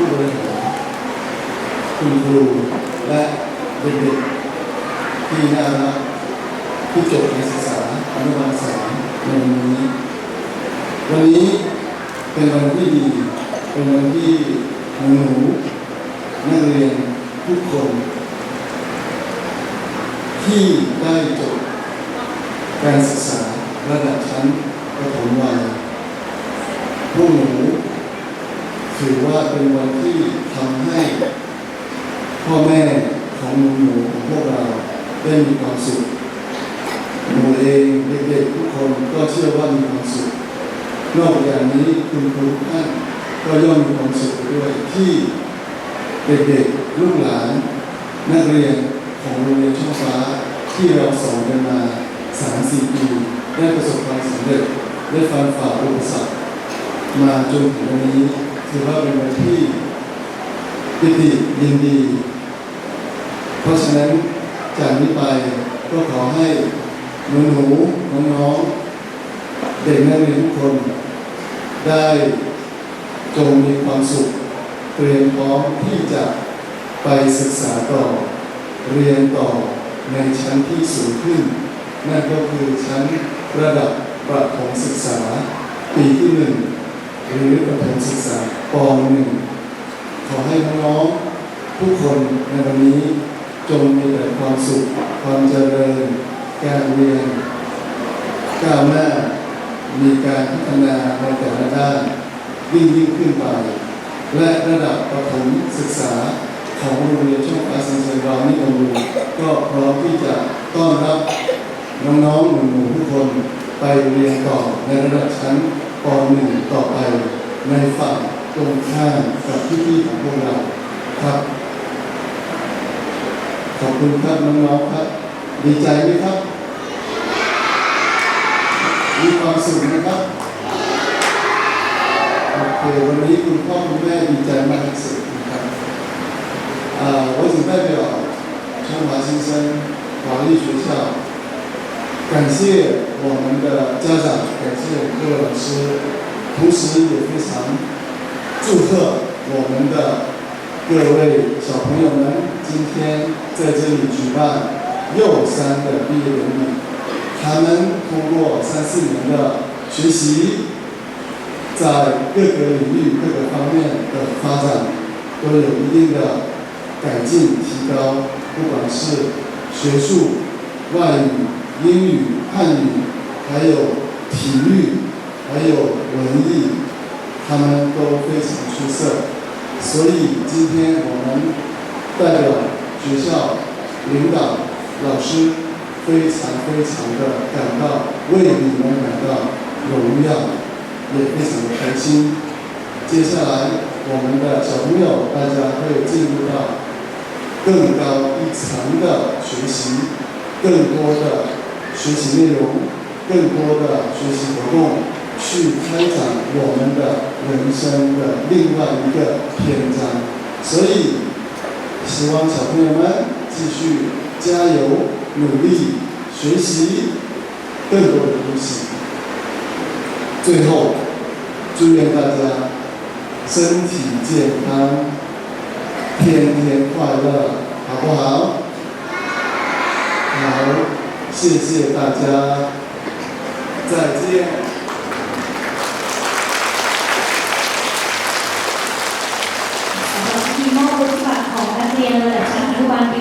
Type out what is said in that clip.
ผู้บริหารคุณครูและเด็กๆที่น่ารักที่จบการศึกษาอนุบาลสามในวันนี้วันนี้เป็นวันที่ดีเป็นวันที่หนูๆนักเรียนทุกคน ที่ได้จบการศึกษาระดับชั้นประถมวัยพวกหนู ถือว่าเป็นวันที่ทำให้ พ่อแม่ของหนูๆของพวกเราได้มีความสุขหนูเองเด็กๆทุกคนก็เชื่อว่ามีความสุขนอกจากนี้คุณครูท่านก็ย่อมมีความสุขด้วยที่เด็กๆลูกหลาน นักเรียนของโรงเรียนช่องฟ้าที่เราสอนกันมาสามสี่ปีได้ประสบความสำเร็จได้ฟันฝ่าอุปสรรคมาจนถึงวันนี้ ถือว่าเป็นวันที่ปิติยินดี เพราะฉะนั้นจากนี้ไปก็ขอให้หนูหนูๆน้องๆเด็กนักเรียนทุกคน ได้จงมีความสุข เตรียมพร้อมที่จะไปศึกษาต่อ เรียนต่อในชั้นที่สูงขึ้น นั่นก็คือชั้นระดับประถมศึกษาปีที่หนึ่ง หรือประถมศึกษาปหนึ่งขอให้น้องๆทุกคนในวันนี้จงมีแต่ความสุข ความเจริญ การเรียนก้าวหน้า มีการพัฒนาในแต่ละด้านยิ่งยิ่งขึ้นไป และระดับประถมศึกษาของโรงเรียนช่องฟ้าสันเสริญวานิอมูก็พร้อมที่จะต้อนรับน้องๆหนูๆทุกคนไปเรียนต่อในระดับชั้น ปหนึ่งต่อไปในฝั่งตรงข้ามกับที่ที่ของพวกเราครับ ขอบคุณครับน้องๆครับ ดีใจไหมครับ มีความสุขนะครับโอเควันนี้คุณพ่อคุณแม่ดีใจมากที่สุดนะครับอ่าวันนี้เป็นวันของนั只代表中华新生华丽学校感谢我们的家长，感谢各位老师，同时也非常祝贺我们的各位小朋友们今天在这里举办幼三的毕业典礼。他们通过三四年的学习，在各个领域、各个方面的发展都有一定的改进提高，不管是学术、外语、英语、汉语，还有体育，还有文艺，他们都非常出色。所以今天我们代表学校领导、老师。非常非常的感到为你们感到荣耀，也非常的开心。接下来，我们的小朋友大家会进入到更高一层的学习，更多的学习内容，更多的学习活动，去开展我们的人生的另外一个篇章。所以，希望小朋友们继续加油。努力学习更多的东西。最后，祝愿大家身体健康，天天快乐，好不好？谢谢大家，再见。สำหรับทีมมอบวุฒิบัตรของนักเรียนระดับชั้นอนุบาลปี